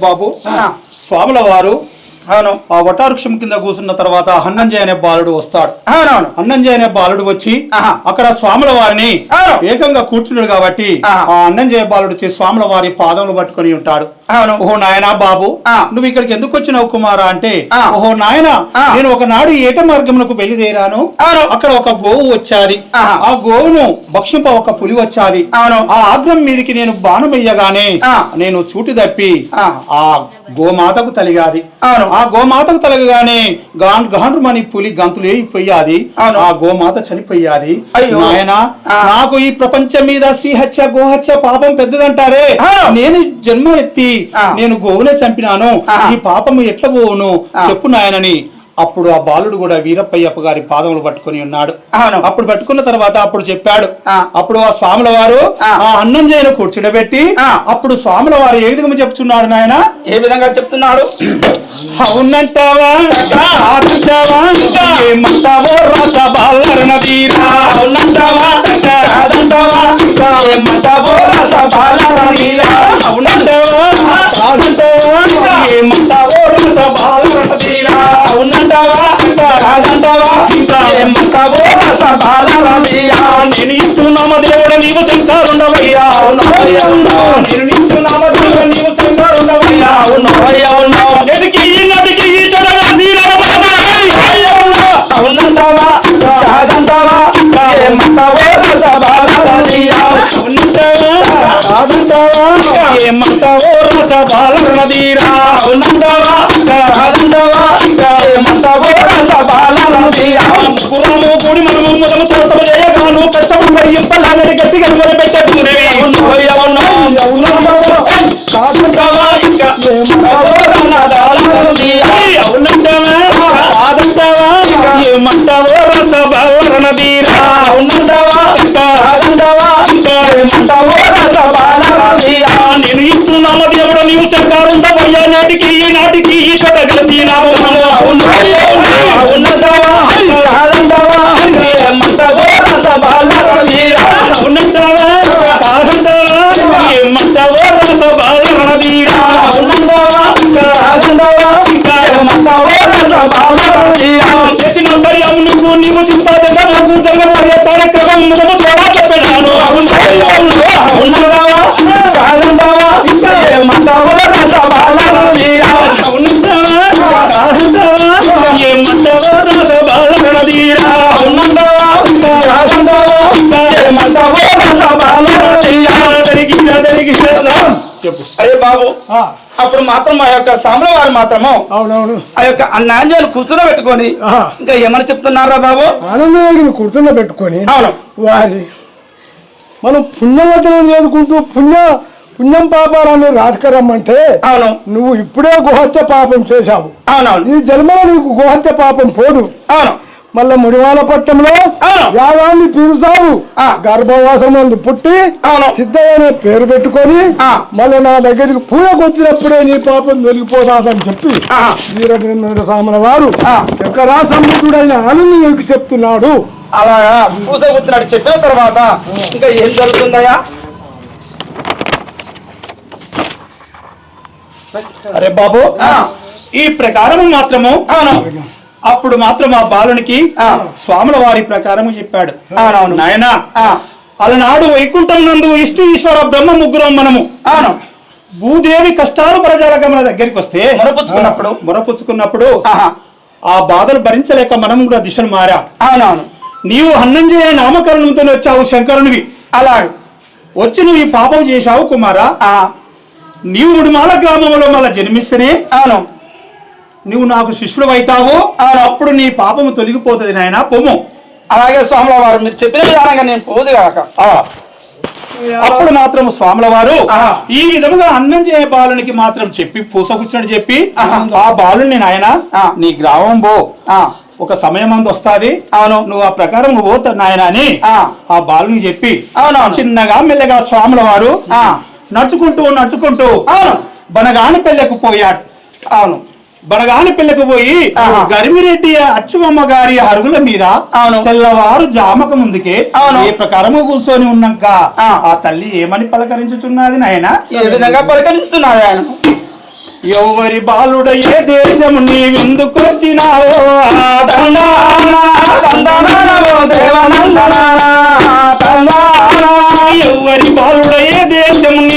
బాబు. స్వాముల వారు. అవును ఆ వటావృక్షం కింద కూర్చున్న తర్వాత హన్నంజయ అనే బాలుడు వస్తాడు అవునవును అన్నంజయ అనే బాలుడు వచ్చి. అక్కడ స్వాముల వారిని. ఏకంగా కూర్చున్నాడు కాబట్టి. ఆ అన్నంజయ బాలుడు వచ్చి స్వాముల వారి పాదములు పట్టుకొని ఉంటాడు అవును ఓహో నాయనా బాబు. నువ్వు ఇక్కడికి ఎందుకు వచ్చినావు కుమారా అంటే. ఓహో నాయన. నేను ఒకనాడు ఏట మార్గమునకు బయలుదేరాను. అక్కడ ఒక గోవు వచ్చాది. ఆ గోవును భక్షింప ఒక పులి వచ్చాది అవును. ఆ ఆగ్రం మీదికి నేను బాణం వెయ్యగానే ఆ. నేను చూటి తప్పి ఆ. గోమాతకు తలిగాది. ఆ గోమాతకు తలగగానే గాండ్రు గాండ్రు మని పులి గంతులు అవును. ఆ గోమాత చనిపోయాది అయ్యో. నాయన ఆ. నాకు ఈ ప్రపంచం మీద శ్రీహత్య గోహత్య పాపం పెద్దదంటారే. నేను జన్మ ఎత్తి. నేను గోవునే చంపినాను. ఈ పాపము ఎట్ల పోవును. చెప్పు నాయనని అప్పుడు ఆ బాలుడు కూడా వీరప్పయ్యప్ప గారి పాదములు పట్టుకొని ఉన్నాడు. అప్పుడు పట్టుకున్న తర్వాత అప్పుడు చెప్పాడు. అప్పుడు ఆ స్వాముల వారు ఆ. అన్నం చేయను కూర్చుండబెట్టి. అప్పుడు స్వాముల వారు ఏ విధంగా చెప్తున్నాడు నాయన? ఏ విధంగా చెప్తున్నాడు? అవునంటావా? కాదంటావా? ఏమంటావో? రాత బాలరణ వీరా. అవునంటావా? కాదంటావా? ఏమంటావో? రస బాలర వీరా. అవునంటావా ఏమంటావో రస బాలర వీరా నేను ఇస్తున్నామ దేవుడు నీవు శంకరుండవయ్యా అవునవయ్య ఉన్నావు నీవు శంకరుడవయ్యా అవునవయ్య ఉన్నావు నదికి నదికి చదవ కాదంటావా ఏమంటావో రస బాలర వీరా బాలర వీరా గుర్రము కూడి మనము మొదలు తోటము చేయగాను కష్టము మరి ఇంపలా వెడి గట్టిగా మొదలు పెట్టేట్టుకునేవి ఇంకా ఏమంటావో రస బాలర అవునంటావా కాదంటావా ఏమంటావో రస బాలరణ వీరా అవునంటావా కాదంటావా ఏమంటావో రస బాలర నేను దేవుడు నీవు శంకారుండవయ్యా నాటికి ఈ నాటికి ఈ కథ బాలర వీరా నువ్వు నీవు చింపాదెందరకు కార్యక్రమం ముదము ద్వారా చెప్పాను అవునవయ్య కాదంటావా ఏమంటావో చెప్పు. ఆ, అప్పుడు మాత్రం ఆ యొక్క సాంబల వారు మాత్రము అవునవును. ఆ యొక్క అన్నాంజలు కూర్చుని పెట్టుకొని. ఇంకా ఏమని చెప్తున్నారా బాబు? ఆనందయోగిని కుర్తున్న పెట్టుకొని అవును. వారి మనం పుణ్యవచనం చేసుకుంటూ పుణ్య పుణ్యం పాపాలని రాసుకరమ్మంటే అవును. నువ్వు ఇప్పుడే గుహత్య పాపం చేశావు. అవునవును. ఈ జన్మలో నీకు గుహత్య పాపం పోదు. అవును. మళ్ళా ముడివాల కొట్టంలో. యాగాన్ని పీరుతావు ఆ. గర్భవాసం మందు పుట్టి. సిద్ధయ్య అనే పేరు పెట్టుకొని ఆ. మళ్ళీ నా దగ్గరికి పూజకు వచ్చినప్పుడే నీ పాపం తొలగిపోతాదని చెప్పి ఆ. వీరభద్ర సామల వారు ఆ. శంకరా సముద్రుడైన ఆనందయోగికి చెప్తున్నాడు అలాగా పూస కూర్చున్నాడు చెప్పిన తర్వాత ఇంకా ఏం జరుగుతుందయ్యా అరే బాబు ఆ. ఈ ప్రకారము మాత్రము అప్పుడు మాత్రం ఆ బాలునికి. స్వాముల వారి ప్రకారము చెప్పాడు. నాయన ఆ, అలనాడు వైకుంఠం నందు ఇష్టు ఈశ్వర బ్రహ్మ ముగ్గురం మనము. భూదేవి కష్టాలు ప్రజలక మన దగ్గరికి వస్తే మొరపుచ్చుకున్నప్పుడు. మొరపుచ్చుకున్నప్పుడు. ఆ బాధలు భరించలేక మనం కూడా దిశను మారాం. అవునవును. నీవు హన్నంజయ నామకరణంతో వచ్చావు శంకరునివి. అలాగే. వచ్చి నువ్వు ఈ పాపం చేశావు కుమారా. ఆ, నీవు ముడిమాల గ్రామంలో మళ్ళా జన్మిస్తేనే అవును. నువ్వు నాకు శిష్యుడు అవుతావు అవును. అప్పుడు నీ పాపము తొలగిపోతుంది నాయన. పొమ్ము. అలాగే స్వాముల వారు మీరు చెప్పిన విధానంగా నేను పోదు కాక. అప్పుడు మాత్రం స్వాముల వారు. ఈ విధముగా అన్నం చేయ బాలునికి మాత్రం చెప్పి పూస కూర్చుని చెప్పి. ఆ. బాలుని నాయన. నీ గ్రామం పో. ఆ, ఒక సమయం అందు వస్తాది. అవును. నువ్వు ఆ ప్రకారం పోతా నాయన అని ఆ. ఆ బాలుని చెప్పి అవునవును. చిన్నగా మెల్లగా స్వాముల వారు నడుచుకుంటూ నడుచుకుంటూ అవును. బనగాని పెళ్ళకు పోయాడు. అవును. బడగాని పిల్లకు పోయి. గరిమిరెడ్డి అచ్చుమమ్మ గారి అరుగుల మీద. తెల్లవారు జామక ముందుకే. ఏ ప్రకారము కూర్చొని ఉన్నాక ఆ. తల్లి ఏమని పలకరించుచున్నది నాయన ఏ విధంగా పలకరిస్తున్నారు ఆయన ఎవరి బాలుడ ఏ దేశము దేవనందనా, తందనా, ఎవరి బాలుడ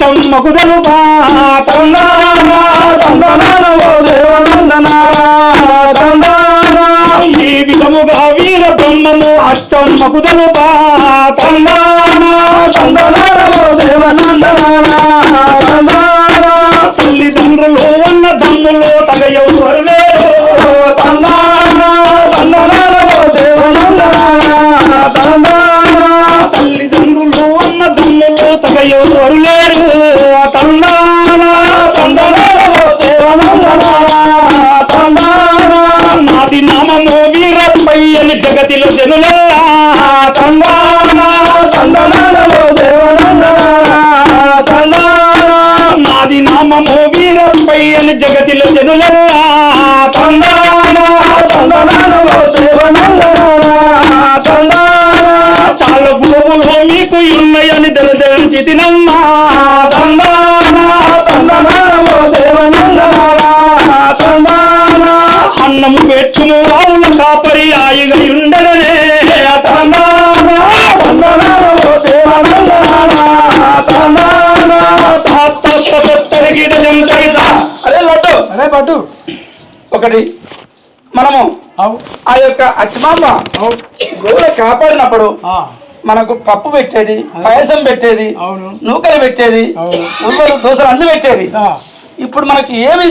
బ్రహ్మము ఈ విధముగా వీర బ్రహ్మము అచ్చమ్మకు దేవనందనా, తందనా, తల్లిదండ్రులు ఉన్న దమ్ములో తగ నామము వీరప్పయ్యని జగతిలో జనులే. తందానా తందనానో నాది నామము వీరప్పయ్యని జగతిలో జనులే. తందానా తందనానో దేవనందనా, తందనా, చాలా గురువులు మీకు ఉన్నాయని తెలిసి తినమ్మా ఆవుల కాపరి ఆయిగా ఉండదనే పట్టు. ఒకటి మనము ఆ యొక్క అచ్చమాంబ గోవులు కాపాడినప్పుడు ఆ, మనకు పప్పు పెట్టేది పాయసం పెట్టేది అవును. నూకలు పెట్టేది అవును. ఉల్వలు దోశలు అన్ని పెట్టేది. ఆ. ఇప్పుడు మనకి ఏమి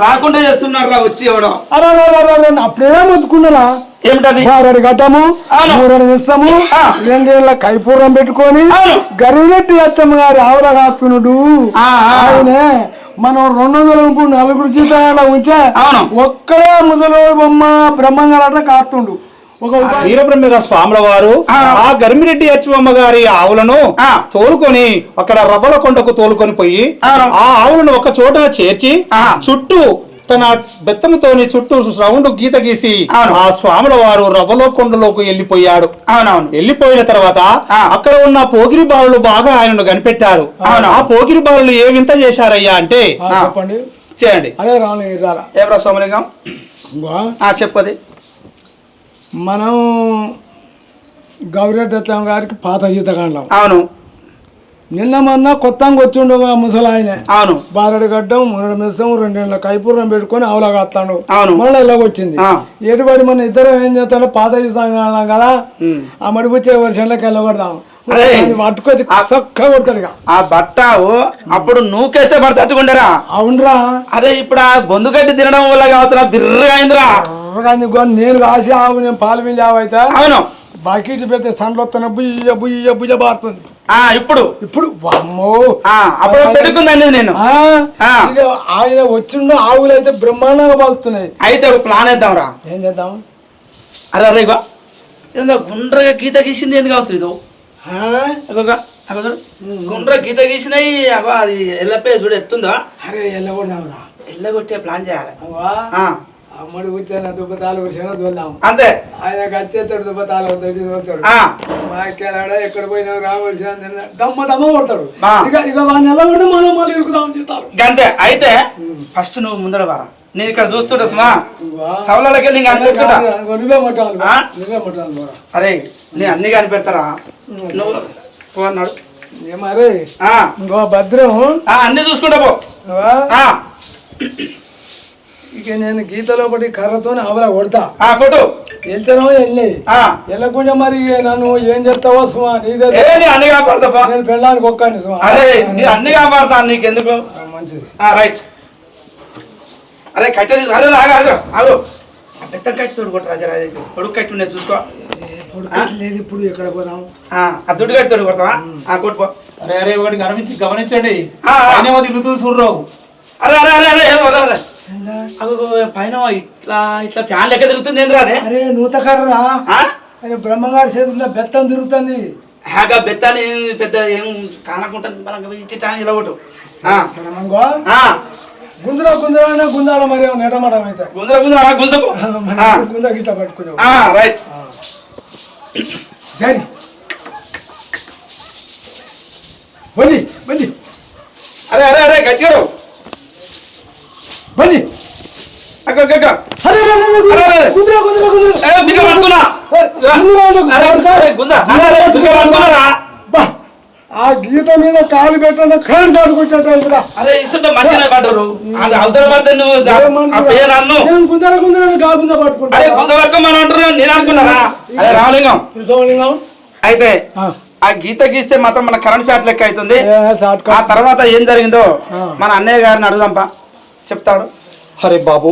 రాకుండా చేస్తున్నారు వచ్చి అరే, అరే, అరే, అప్పుడే ముద్దుకున్నారా ఏమిటది గడ్డము అవును. మూరెడు మిస్తము ఆ. రెండేళ్ళ కైపూరం పెట్టుకొని. గరివెట్టి అత్తమ్మ గారి ఆవుల ఆ. ఆయనే మనం రెండు వందల ముప్పై నలుగురు జీతాల ఉంచే. ఒక్కడే ముసలో బొమ్మ బ్రహ్మంగారట కాస్తుండు వీరబ్రహ్మేంద్ర స్వాముల వారు ఆ. గరిమిరెడ్డి అచ్చువమ్మ గారి ఆవులను. తోలుకొని అక్కడ రవ్వల కొండకు తోలుకొని పోయి. ఆ ఆవులను ఒక చోట చేర్చి. చుట్టూ తన బెత్తముతోని చుట్టూ రౌండ్ గీత గీసి. ఆ స్వాముల వారు రవ్వలో కొండలోకి వెళ్ళిపోయాడు అవునవును వెళ్ళిపోయిన తర్వాత. అక్కడ ఉన్న పోగిరి బాలులు బాగా ఆయనను కనిపెట్టారు అవును. ఆ పోగిరి బాలులు ఏ వింత చేశారయ్యా అంటే చెప్పండి చేయండి చెప్పది మనం గౌరెడ్డి గారికి పాత జీతకాండం అవును. నిన్న మొన్న కొత్తగా వచ్చిండు ముసలాయన. అవును. బారడి గడ్డం మూడు మిసం రెండేళ్ళ కైపూరం పెట్టుకొని ఆవులా కాస్తాడు అవును. మళ్ళీ ఇలాగొచ్చింది. ఎటుబడి మన ఇద్దరం ఏం చేస్తాడో పాత జీతం కదా. ఆ మడిపుచ్చే వర్షంలోకి వెళ్ళగొడదాం పట్టుకొచ్చి చక్క కొడతాడు ఆ బట్టావు అప్పుడు నూకేస్తే పడి తట్టుకుంటారా అవునరా. అరే ఇప్పుడు ఆ గొంతుగడ్డి తినడం వల్ల కావచ్చు బిర్రగా అయిందిరా. ఇగో నేను రాసి ఆవు నేను పాలు పిండి ఆవు అయితే అవును. బకెట్ పెడితే సండ్లు వస్తున్న బుయ్య బుయ్య బుయ్య బారుతుంది. ఆ ఇప్పుడు. ఇప్పుడు వామ్మో. ఆ అప్పుడు పెట్టుకుందండి నేను? ఆయన వచ్చిండు ఆవులు అయితే బ్రహ్మాండంగా పలుతున్నాయి అయితే ఒక ప్లాన్ వేద్దాంరా. ఏం చేద్దాం? అరే అరే గుండ్రగా గీత గీసింది ఏంది కావచ్చు ఇది. గుండ్ర గీత గీసినాయి అగో అది ఎల్లపే చూడు ఎట్టుందో అరే వెళ్ళకూడదాంరా ఎల్లగొట్టే ప్లాన్ చేయాలి. అవ్వా. ఆ, అమ్మడు కూర్చొని దుబ్బతాలు కూర్చొని చూద్దాం. అంతే. ఆయన వచ్చేస్తాడు దుబ్బతాలు అవుతాడు అవుతాడు ఆ. మాకెళ్ళాడా ఎక్కడ పోయినా రావాల్సిన దమ్మ దమ్మ కొడతాడు. ఇక ఇక వాడిని ఎలా కొడితే మనం మళ్ళీ ఇరుకుదాం చెప్తారు గంతే. అయితే ఫస్ట్ నువ్వు ముందర వారా. నేను ఇక్కడ చూస్తుంటా సుమా. సవలకి వెళ్ళి నువ్వే పోరా. అరే నేను అన్ని కనిపెడతారా నువ్వు పో అన్నాడు. ఏమరే భద్రం. ఆ, అన్ని చూసుకుంటా పో. ఇక నేను గీతలో పడి కర్రతో అవలా కొడతా. ఆ, కొట్టు. వెళ్తానో వెళ్ళి. ఆ, వెళ్ళకుండా మరి నన్ను ఏం చెప్తావో సుమా నీదే అన్ని కాపాడతా. నేను పెళ్ళడానికి ఒక్కని సుమా. అన్ని కాపాడతా నీకు ఎందుకు ఆ, మంచిది. ఆ, రైట్. అరే కట్టె తీసు- అరే ఆగు పెద్ద కట్టి తోడు కొట్టు రాజా రాజా పొడుగు కట్టి ఉండేది చూసుకో. ఇప్పుడు లేదు ఇప్పుడు ఎక్కడ పోదాం? ఆ, దుడ్డు కట్టి తోడు కొడతావా? ఆ కొట్టుకో అరే అరే ఒకటి గమనించి గమనించండి. ఆ, ఆ. ఆయన తిరుగుతూ చూడరావు. అరే అరే అరే అరే పైన ఇట్లా ఇట్లా ఫ్యాన్ లెక్క తిరుగుతుంది ఏంద్రా అదే? అరే నూత కర్ర ఆ? అరే బ్రహ్మగారి చేతుల్లో బెత్తం తిరుగుతుంది. హ్యాగా బెత్తాని పెద్ద ఏం కానకుంటా మనం ఇట్టి టాని ఇలా కొట్టు ఆ, సడమంగో ఆ, గుందులో గుందులో గుందాల మరి నెటమటం అయితే. గుంజకు? ఆ, గుంద గిట్ట పట్టుకున్నావు. ఆ, రైట్. సరే బలి బలి అరే అరే అరే గట్టిగా బలి అక్క అక్క, అక్క అరే అరే, అరే, అరే, అరే. గుందులో గుందులో గుందులో ఏ, దిగ పట్టుకున్నా. అరే అరే, గుంజ అరే అరే దిగ పట్టుకున్నారా బా, ఆ గీత మీద కాలు పెట్టిన కరెంట్ ఆడుకుంటా ఇక్కడ అరే ఇసుంటే మంచిగా పడ్డరు. అది అవతల పడితే నువ్వు దా- ఆ పేరు అన్ను. నేను గుందర గుందర పట్టుకుంటా. అరే అనుకున్నారా అరే రామలింగం. సోమలింగం అయితే ఆ. గీత గీస్తే మాత్రం మన కరెంట్ షాట్ లెక్క అవుతుంది. ఆ తర్వాత ఏం జరిగిందో. మన అన్నయ్య గారిని అడుగుదాంపా. చెప్తాడు అరే బాబు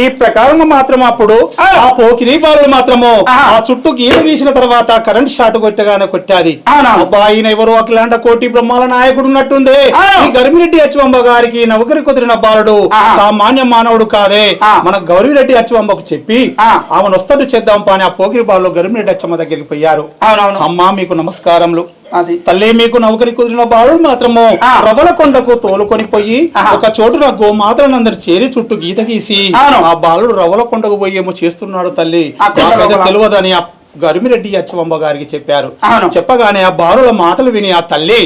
ఈ ప్రకారం మాత్రం అప్పుడు ఆ. పోకిరి బాలుడు మాత్రము. ఆ చుట్టూ గీత గీసిన తర్వాత కరెంట్ షాట్ కొట్టగానే కొట్టాది ఈయన ఎవరు అఖిలాండ కోటి బ్రహ్మాల నాయకుడు ఉన్నట్టుంది. ఈ గరిమిరెడ్డి అచ్చువంబ గారికి నౌకరి కుదిరిన బాలుడు. సామాన్య మానవుడు కాదే. మన గౌరిరెడ్డి అచ్చువంబకు చెప్పి. ఆమెను వస్తట్టు చేద్దాం పాని ఆ పోకిరి బాలు గరిమిరెడ్డి అచ్చమ్మ దగ్గరికి పోయారు అమ్మా మీకు నమస్కారములు అది తల్లి మీకు నౌకరి కుదిరిన బాలుడు మాత్రము. ప్రబల కొండకు తోలుకొని పోయి. ఒక చోటున గోమాతలందరు చేరి చుట్టూ గీత గీసి. ఆ బాలుడు రవల కొండకు పోయి ఏమో చేస్తున్నాడు తల్లి. తెలియదని ఆ గరిమిరెడ్డి అచ్చవంబ గారికి చెప్పారు. చెప్పగానే ఆ బాలుల మాటలు విని ఆ తల్లి.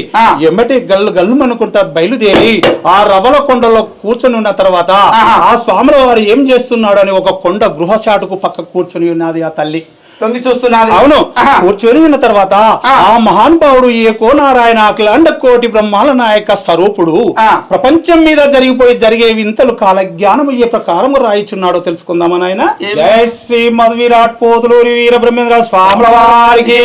ఎమ్మటి గల్లు గల్లు అనుకుంటా బయలుదేరి ఆ రవల కొండలో కూర్చొని ఉన్న తర్వాత. ఆ స్వాముల వారు ఏం చేస్తున్నాడు అని ఒక కొండ గృహ చాటుకు పక్క కూర్చొని ఉన్నది ఆ తల్లి తొంగి చూస్తున్నది అవును. కూర్చొని ఉన్న తర్వాత ఆ. ఆ మహానుభావుడు ఈ నారాయణ అఖిలాండ కోటి బ్రహ్మాల నాయక స్వరూపుడు. ప్రపంచం మీద జరిగిపోయి జరిగే వింతలు కాల జ్ఞానం అయ్యే ప్రకారం రాయిచున్నాడో తెలుసుకుందామా నాయన ఏమి? జై శ్రీ మధు విరాట్ పోతులూరి వీర బ్రహ్మేంద్ర స్వాముల వారికి.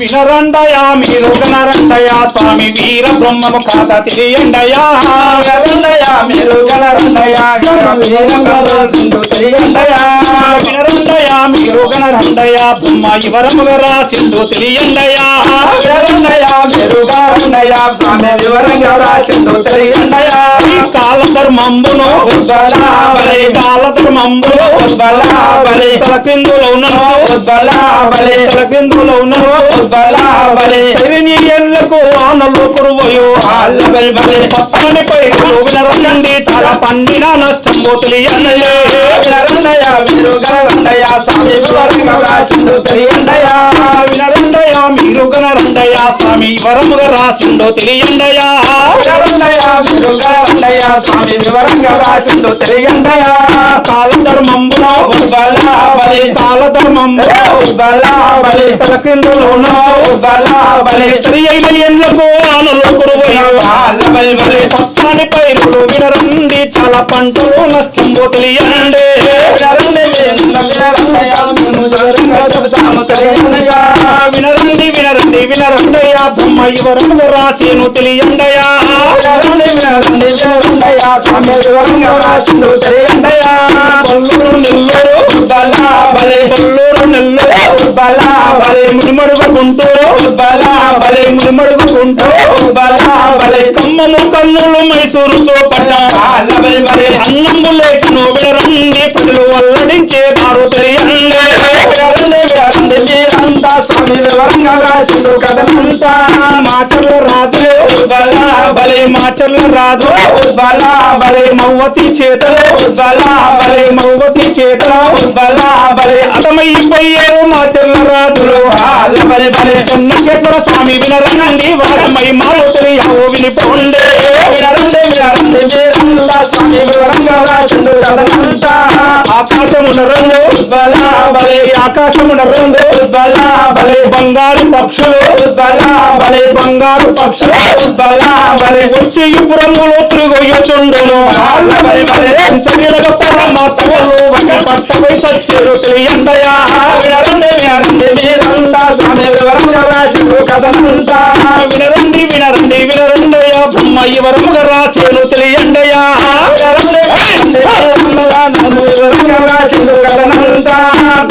వినరండయా మీరు వినరండయా స్వామి వీర బ్రహ్మము ఖాతా తెలియండయా? వినరండయా, మీరు వినరండయా, వినరండయా మీరు వినరండయా బ్రహ్మ ఇవరముగా రాసిందో తెలియండయా? మీరు వివరంగా తెలియండయా. కాల ధర్మంబును ఉద్బలాబలి, కాల ధర్మంబును ఉద్బలాబలి, తలకిందులో ఉన్నను ఉద్బలాబలి, తలకిందులో ఉన్నను ఉద్బలాబలి, ఆనలు ఏళ్ళకు ఆళ్ళ కురువయు ఆల్లబలి పై పచ్చనిపై రండి తల పండిన నష్టంబు తెలియనయే వినరండయా, మీరు వినరండయా, స్వామి వివరంగా రాసిందో తెలియండయా. వినరండయా మీరు గనరండయా స్వామి వరముగా రాసిండో తెలియండయా వినరండయా, మీరు వినరండయా, స్వామి వివరంగా రాసిందో తెలియండయా. కాల ధర్మంబును ఉద్బలాబలి, కాల ధర్మంబును ఉద్బలాబలి, తలకిందులో ఉద్బలాబలి, స్త్రీ అయిన ఎండ్లకు ఆనలు కురువయు ఆల్లబలి పచ్చని పైరులు వినరండి చాలా పంటలు నష్టంబో తెలియండి వినరండి. వినరండి వినరండి వినరండయ్యా బొమ్మ ఇవరముగా రాసేను తెలియండయా. కొల్లూరు నెల్లూరు ఉద్బలాబలి, కొల్లూరు నెల్లూరు ఉద్బలాబలి, ముడిమడుగు గుంటూరు ఉద్బలాబలి, ముడిమడుగు గుంటూరు ఉద్బలాబలి, ఖమ్మము కన్నులు మైసూరుతో పడ్డ. ఆల్లబలి బలి, అన్నము లేఖను వినరండి ప్రజలు వల్లడించేదారు తెలియండి వినరండి, వినరండి, మీరంతా స్వామి వివరంగా రాసిందో కథనంతా. మాటలు రాజులే. ఉద్బలాబలి, బలే మాచర్ల రాజు. బలా బలే మౌవతి చేతలో. బలా బలే మౌవతి చేతలో. బలా బలే అతమైపోయారు మాచర్ల రాజులు. బలే బలే చెన్నకేశ్వర స్వామి వినరనండి వారమై మారుతులు తెలియవు వినిపోండే. వినరండి వినరండి. స్వామి వివరంగా రాజులు. కథనంతా ఆకాశమున రంగు బలా బలే ఆకాశమున రంగు బలా బలే బంగారు పక్షులు. బలా బలే బంగారు పక్షులు. బలా బలే వచ్చి పురములో తిరుగొయ్యుచుండును బలే బలే చదిలగ పరమాత్మలు ఒక పట్టపై సచ్చేరు తెలియందయా వినరండి వినరండి మీరంతా స్వామి వివరంగా రాజులు కథనంతా వినరండి వినరండి వినరండయ్యా బ్రహ్మ వివరముగా రాసేను తెలియండయ్యా వినరండి వినరండి కథనంతా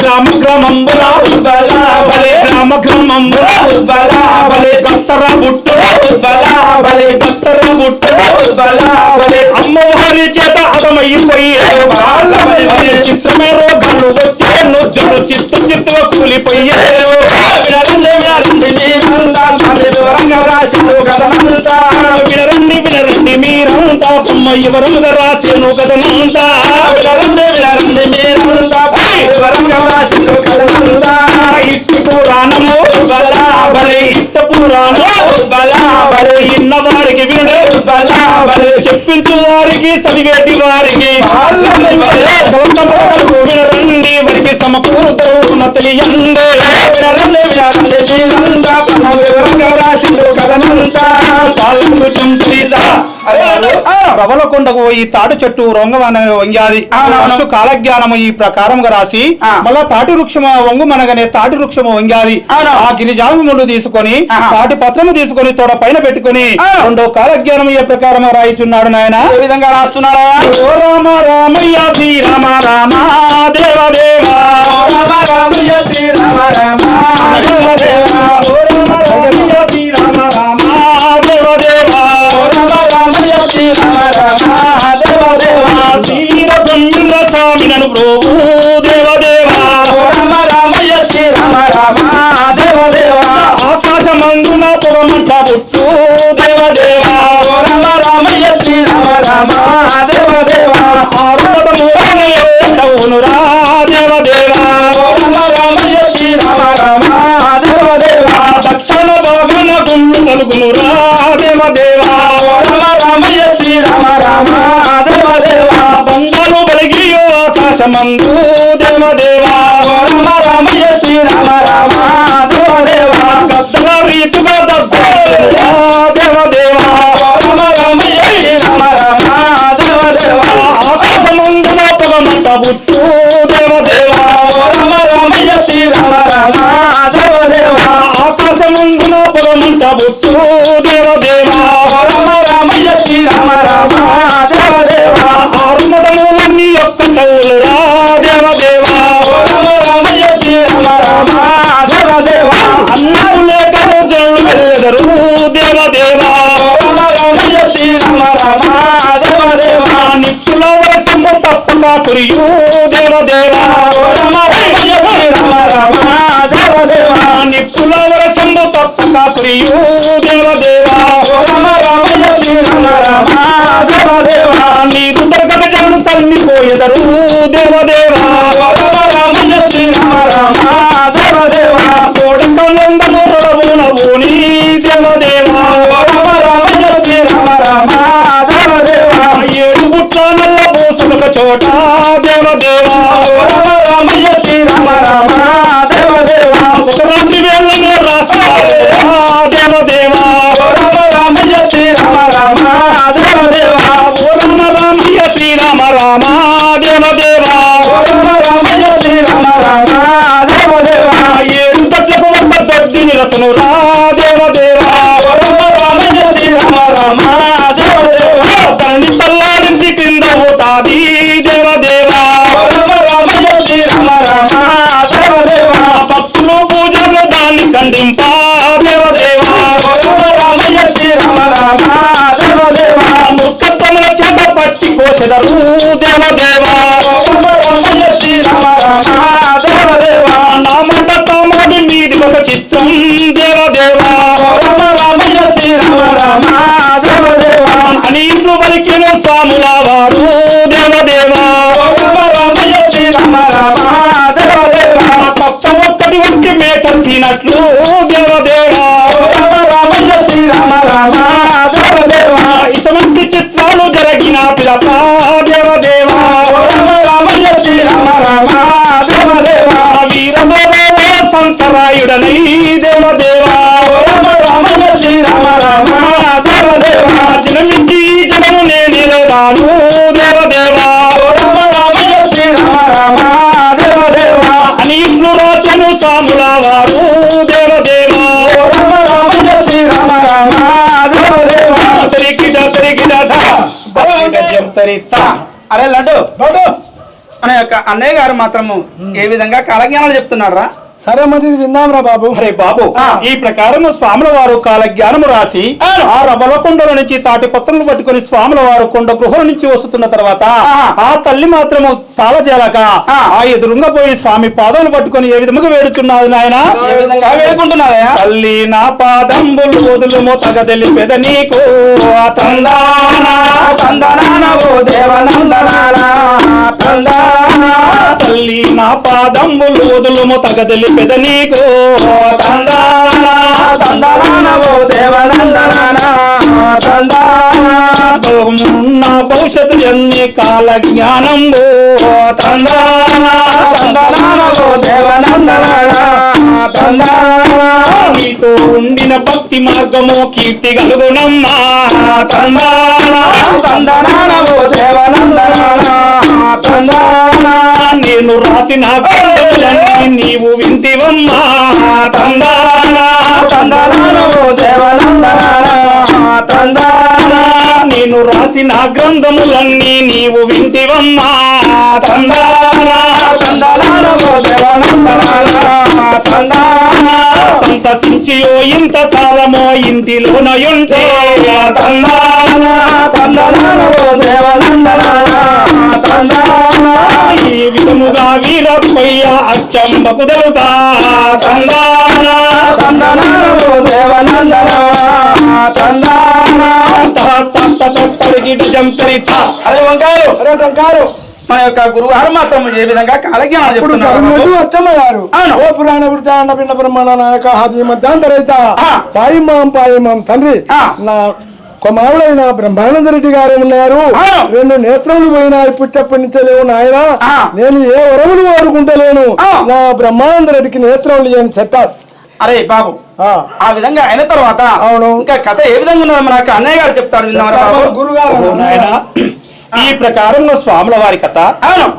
గ్రామ గ్రామంబులా బలా బలే గ్రామ గ్రామంబుల బుట్టు బలా బలే బుట్టు బలా అమ్మవారి చేత హతమైపోయారు చిత్రమే రోగాలు వచ్చాను జడు చిత్త చిత్తుగా కూలిపోయారు వినరండి వినరండి మీరంతా స్వామి వివరంగా రాసిన కథనంతా వినరండి వినరండి మీరంతా బొమ్మ వివరంగా రాసిన కథనంతా వినరండి వినరండి మీరంతా కథనంతా పురాణము పురాణము ఇన్న వారికి వినుడు. బలే చెప్పించు వారికి చదివేటి వారికి. ప్రబలకొండకు ఈ తాటి చెట్టు రొంగమన వంగాది ఫస్ట్ కాలజ్ఞానము ఈ ప్రకారముగా రాసి. మళ్ళా తాటి వృక్షము వంగు మనగనే తాటి వృక్షము వంగాది. ఆ గిరిజాము ముళ్ళు తీసుకొని. తాటి పత్రము తీసుకొని తోడ పైన పెట్టుకొని. రెండో కాలజ్ఞానం ఈ ప్రకారం రాయిచున్నాడు నాయన ఏ విధంగా రాస్తున్నాడా రామ రామయ్య శ్రీరామ రామ దేవ దేవా రామ రామయ్య శ్రీరామ రామ దేవ దేవా ప్రభు దేవదేవా. రామ రామయ్య శ్రీరామ రామ దేవ దేవ ఆకాశమందున పొగమంట పుట్టు ఆకాశమందు దేవదేవా రామ రామయ్య శ్రీరామ రామ దేవ గద్దల రీతుగా దద్దరా దేవదేవా రామ రామయ్య శ్రీరామ రామ దేవ దేవ ఆకాశమందున పొగమంట తప్పక దేవదేవా రామ రామయ్య శ్రీరామ రామ దేవ నీకు దొరకక జనులు తల్లిపోయేదరు. దేవదేవా రామ రామయ్య శ్రీరామ రామ దేవ దేవ కోడకందము రొడవునవుని దేవదేవా రామ రామయ్య శ్రీరామ రామ దేవ ఏడు పుట్ల నల్ల చోట పట్టి కోసెదరు దేవదేవా? రామ రామయ్య నా మీది ఒక చిత్రం దేవదేవా. సంతరాయుడనై దేవదేవా రామ శ్రీరామ రామ దేవదేవా జనమించి జనము నేనేదాను దేవదేవా రామయ్య శ్రీరామ రామ దేవదేవా అని ఇట్లు రాజను సాముల వారు దేవదేవా రామయ్య శ్రీరామ రామ దేవదేవా తరికిట తరికిట గజం తరిత అరే లడ్డు లడ్డు. అనే యొక్క అన్నయ్య గారు మాత్రము ఏ విధంగా కాలజ్ఞానాలు చెప్తున్నాడు రా సరే మంచిది విందాం రా బాబు అరే బాబు. ఈ ప్రకారం స్వాముల వారు కాల జ్ఞానము రాసి. ఆ రబల కొండల నుంచి తాటి పత్రులు పట్టుకొని స్వాముల వారు కొండ గృహల నుంచి వస్తున్న తర్వాత ఆ. తల్లి మాత్రము తాళజేలక ఆ. ఆ ఎదురుంగ పోయి స్వామి పాదములు పట్టుకొని ఏ విధముగా వేడుచున్నది నాయన తల్లి నా పాదంబులు వదులుము తగదెలి పెద నీకు తల్లి నా పాదంబులు వదులుము తగదెలి పెద్ద నీకు. తందానా తందనానవో దేవనందనానా తందానా ఉన్న భవిష్యత్తు ఎన్ని కాల జ్ఞానంబు. తందానా తందనానవో దేవనందనానా తందానా నీతో ఉండిన భక్తి మార్గము కీర్తి కలుగునమ్మా. తందానా తందనానవో దేవనందనా తందానా నేను రాసిన గ్రంథములన్నీ నీవు వింటివమ్మా. తందానా తందనానవో దేవనందనానా. తందానా నేను రాసిన గ్రంథములన్నీ నీవు వింటివమ్మా. తందానా తందనానవో దేవనందనానా. తందానా సంతసించి ఓ ఇంత కాలమో ఇంటిలోనయుంటే. తందానా తందనానవో దేవనందనానా. దేవనందనా ఈ విధముగా వీరప్పయ్య అచ్చంబకు దలుతా తందానా తందనానవో దేవనందనానా తందానా తరిగిట జంతరిత అరే వంకాయలు అరే వంకాయలు మన యొక్క గురువారు మాత్రం ఏ విధంగా కాలజ్ఞానం చెప్తున్నారు. ఓ పురాణ వృత్తాండ పిండ బ్రహ్మాండ నాయక హాజీ మధ్యాంతరైత ఆ. పాయిమాం పాయిమాం తండ్రి. నా కుమారుడైన బ్రహ్మానంద రెడ్డి గారు ఉన్నారు. రెండు నేత్రములు పోయినాయి పుట్టప్పటి నుంచే లేవు నాయన. నేను ఏ వరములు వాడుకుంటలేను. నా బ్రహ్మానంద రెడ్డికి నేత్రములు అని చెప్పారు అరే బాబు ఆ. విధంగా అయిన తర్వాత అవును. ఇంకా కథ ఏ విధంగా ఉన్నదో యొక్క అన్నయ్య గారు చెప్తారు ఈ ప్రకారంగా స్వాముల వారి కథ.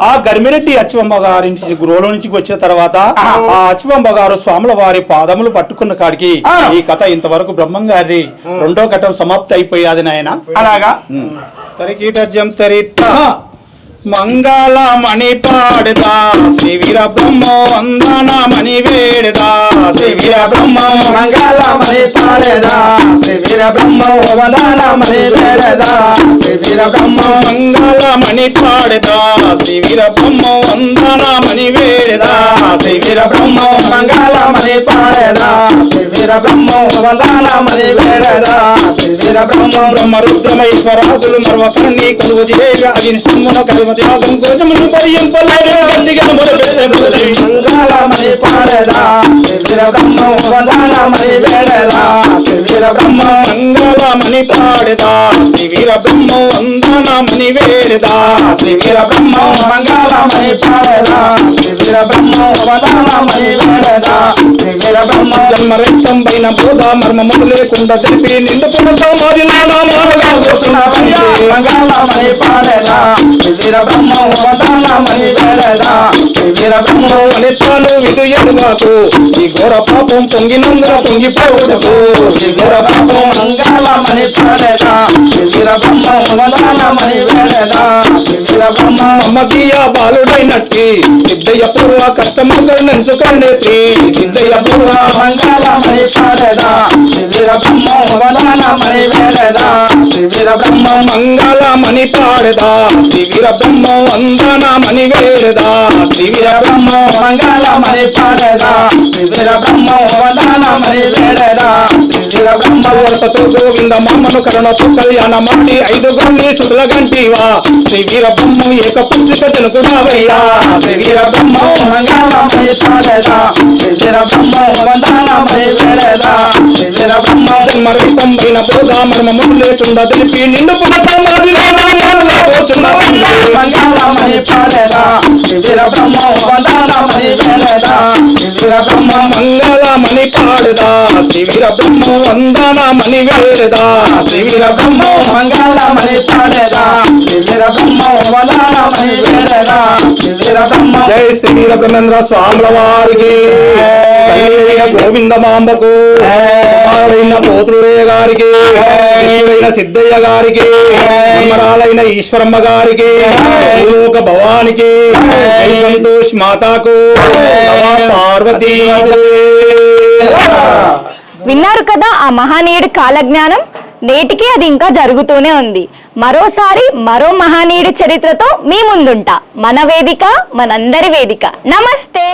ఆ గర్మిరెడ్డి అచ్చివమ్మ గారి నుంచి గురువుల నుంచి వచ్చిన తర్వాత. ఆ. అచ్చివమ్మ గారు స్వాముల వారి పాదములు పట్టుకున్న కాడికి. ఈ కథ ఇంతవరకు బ్రహ్మం గారి రెండో ఘట్టం సమాప్తి అయిపోయాది నాయన. అలాగా. తరిత మంగళమణి పాడుదా పాడదా బ్రహ్మ వందనమణి వేడుదా వేడదా బ్రహ్మ మంగళమణి పాడుదా శ్రీ బ్రహ్మ వందనమణి వేడుదా శ్రీ బ్రహ్మ మంగళమణి పాడుదా పాడదా బ్రహ్మ వందనమణి వేడుదా వేడదా బ్రహ్మ మంగళమణి పాడుదా శ్రీ బ్రహ్మ వందనమణి వేడుదా శ్రీ బ్రహ్మ బ్రహ్మ రుద్రమేశ్వరాదులు మరొకరిని కలుగు చేయగా అవి సమ్మున కలుగు ఆగం కోజమును పర్యంపలేరు గందిగా మొదపెట్టే మంగళమణి పాడేదా? శ్రీ వీర బ్రహ్మ వదనమణి వేడదా? శ్రీ వీర బ్రహ్మ మంగళ మణి పాడదా? శ్రీ వీర బ్రహ్మ వందన మణి వేడదా? శ్రీ వీర బ్రహ్మ మంగళమణి పాడేదా? శ్రీ వీర బ్రహ్మ వదనమణి వేడదా? శ్రీ వీర బ్రహ్మ జన్మరక్తం పైన బోధ మర్మములు లేకుండా తెలిపి నిండు పునః మంగళమణి పాడేదా? శ్రీ వీర బ్రహ్మ వదనమణి వేడదా వీర బ్రహ్మ ఫలితాలు విధు ఎరుగాకు ఈ ఘోర పాపం పొంగినందున పొంగిపోవడకు ఈ ఘోర పాపం మంగళమణి పాడేదా? వీర బ్రహ్మ వదనమణి వేడదా వీర బ్రహ్మ అమ్మకీయ బాలుడైనట్టి సిద్ధయ్య పూర్వ కష్టమంగళంచు కర్ణేత్రి సిద్ధయ్య పూర్వ మంగళమణి పాడేదా? శ్రీ వీర బ్రహ్మ వదనమణి వేడదా వీర బ్రహ్మ పాడదా? వీర బ్రహ్మ వందన వందనమని వేడదా? శ్రీ వీర బ్రహ్మ మంగళమణి పాడేదా? శ్రీ వీర బ్రహ్మ వదనమణి వేడదా? శ్రీ వీర బ్రహ్మ వర్తతో గోవింద మామను కరుణతో కళ్యాణ మాటి ఐదు గండి శుక్ల గంటివా? శ్రీ వీర బ్రహ్మ ఏక పుత్రిక జనకుడావయ్యా శ్రీ వీర బ్రహ్మ మంగళమయ పాడదా? శ్రీ వీర బ్రహ్మ వందనమయ వేడదా? శ్రీ వీర బ్రహ్మ మరణితం పైన పోగా మర్మము లేకుండా తెలిపి నిండు మంగళమయ పాడదా శ్రీ వీర బ్రహ్మ వందనమయ వేడదా శ్రీ వీర బ్రహ్మ మంగళమణి పాడుదా శ్రీ వీర బ్రహ్మ వందనమణి వేడదా శ్రీ వీర బ్రహ్మ మంగళమయ పాడదా శ్రీ వీర బ్రహ్మ వందనమయ వేడదా శ్రీ వీర బ్రహ్మ జై శ్రీ బ్రహ్మేంద్ర స్వాముల వారికి గోవింద కుమారుడైన పోతురయ్య గారికి శిష్యుడైన సిద్ధయ్య గారికి అమరాలైన ఈశ్వరమ్మ గారికి భూలోక భవానికి సంతోష్ మాతాకు పార్వతీ. విన్నారు కదా ఆ మహనీయుడి కాలజ్ఞానం? నేటికి అది ఇంకా జరుగుతూనే ఉంది. మరోసారి మరో మహనీయుడి చరిత్రతో మీ ముందుంటా. మన వేదిక మనందరి వేదిక. నమస్తే.